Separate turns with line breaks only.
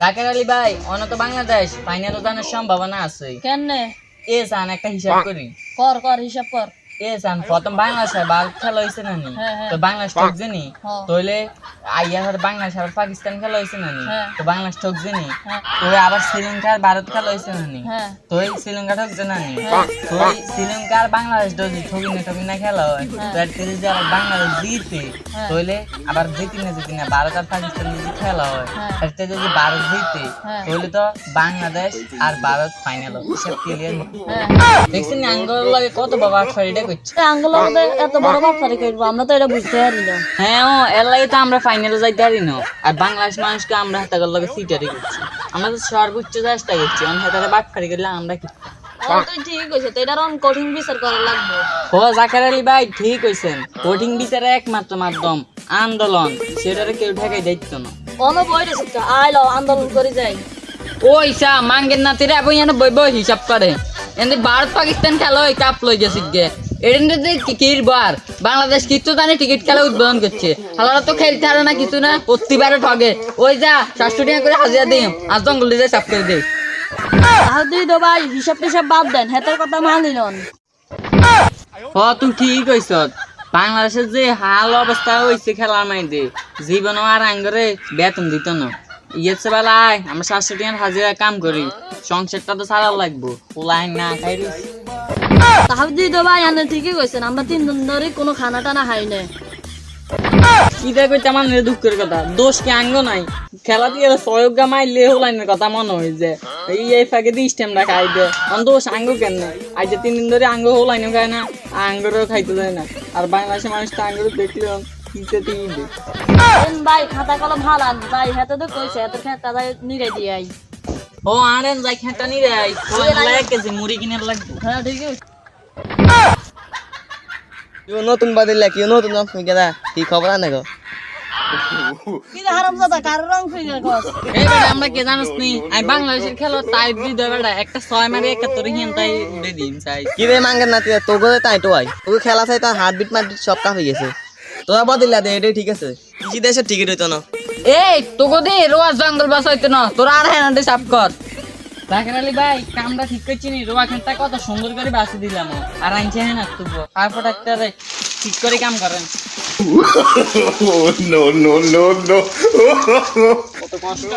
জাকের আলী ভাই অনত বাংলাদেশ ফাইনাল জানার সম্ভাবনা আছে।
কেনে
এ সান একটা হিসাব করি।
কর কর হিসাব কর।
এ সান প্রথম বাংলাদেশে ভারত খেলা হয়েছে না
হ্যাঁ, হ্যাঁ।
তো বাংলাদেশ ঠক জানি।
হ্যাঁ।
তাহলে বাংলাদেশ আর পাকিস্তান খেলা হয়েছে না
হ্যাঁ।
তো বাংলাদেশ ঠক জানি
হ্যাঁ।
তো আবার শ্রীলঙ্কা আর ভারত খেলা হয়েছে না নি
হ্যাঁ
তো শ্রীলঙ্কা ঠক জানা নি। তো এই শ্রীলঙ্কা আর বাংলাদেশ যদি ঠকি না ঠকি না খেলা হয়। তো যদি আবার বাংলাদেশ জিতে। তাহলে আবার জিতি না জিতি না ভারত আর পাকিস্তান যদি খেলা হয়
হ্যাঁ।
যদি ভারত জিতে। তাহলে তো বাংলাদেশ আর ভারত ফাইনাল ক্লিয়ার
হ্যাঁ
দেখছেন আঙ্গল লাগে কত বাবা ফাইডা করছে
আঙ্গুল এত বড় করব আমরা তো এটা বুঝতে পারি না
হ্যাঁ ও এর লাগে তো আমরা ফাইনালে যাইতে পারি না। আর বাংলাদেশ মানুষকে আমরা হাতে গেল লাগে সিটারি করছি। আমরা তো সর্বোচ্চ চেষ্টা করছি অন হাতে বাট ফাড়ি করলে আমরা কি
তাহলে ঠিক কইছে তো এটার কঠিন বিচার করা লাগবে।
ও জাকার আলী ভাই ঠিক হইছেন কঠিন বিচারে একমাত্র মাধ্যম আন্দোলন। সেটারে কেউ ঠেকাই দায়িত্ব না।
অন বই রেছে আইলো আন্দোলন করে যাই।
ওই সা মাঙ্গের নাতিরে আপনি বই বই হিসাব করে। এনে ভারত পাকিস্তান খেলা কাপ লই গেছে গে এডিনতে কির বার। বাংলাদেশ জানে টিকিট খেলা উদ্বোধন করছে। হালারা তো খেলতে হারে না কিছু না প্রতিবারে ঠগে। ওই যা সাতশো টাকা করে হাজিরা দিই আর জঙ্গল দিয়ে চাপ করে দিই
ভাই হিসাব টিসাব বাদ দেন হেতের কথা মানি নন
হ তুই ঠিক কইছ। বাংলাদেশের যে হাল অবস্থা হয়েছে খেলার মাইদে জীবন আর আঙ্গরে বেতন দিত না। ইয়েছে বেলায় আমরা সাতশো টাকার হাজিরা কাম করি। সংসারটা তো সারা লাগবো। লাইন না খাই
তাহার তো ভাই আনে ঠিকই কইছেন আমরা তিন দিন ধরে কোনো খানা টানা খাই না
কি দেখো তেমন দুঃখের কথা দোষ কি আঙ্গ নাই? খেলা দিয়ে সহযোগা মাইলে হোলাইনের কথা মনে হয় যে এই এই ফাঁকে দিয়ে স্টেমটা খাই দে। অন দোষ আঙ্গ কেন নাই? আজ তিন দিন ধরে আঙ্গ হোলাইনও খায় না আঙ্গরও খাইতে দেয় না। আর বাংলাদেশের মানুষ তো আঙ্গরও দেখলে কিনতে তিন দে
ভাই খাতা কলম ভালো আন ভাই হেতে তো কইছে হেতে খেতা নিগাই দিয়ে আই
ও আরেন যাই খেটা নি রে এক কেজি মুড়ি কিনে লাগবে।
হ্যাঁ ঠিকই
কেউ নতুন বাদিলে কেউ নতুন ফুঁকে কি খবর আনে গো?
কি রে হারাম দাদা কার রং ফিরে
এই বেটা আমরা কে জানিস নি? আমি বাংলাদেশের খেলো তাই দি দে বেটা একটা ছয় মারি একাত্তর হিয়ান তাই উড়ে দিন চাই।
কি রে মাঙ্গের নাতি তোকে তাই তো আই। তোকে খেলা চাই তার হার্টবিট মারবিট সব কাপ হয়ে গেছে। তোরা বাদিলা দে এটাই ঠিক আছে। কৃষি দেশের টিকিট হইতো না।
এই তোকে দে রোয়া জঙ্গল বাস হইতো না। তোর আর হ্যাঁ না সাফ কর। জাকির আলী ভাই কামটা ঠিক করছি নি রোয়া খানটা কত সুন্দর করে বাসি দিলাম আর আনছে হ্যাঁ না তুবো। আর একটা রে ঠিক করে কাম করেন।
No no no no!
কত কষ্ট।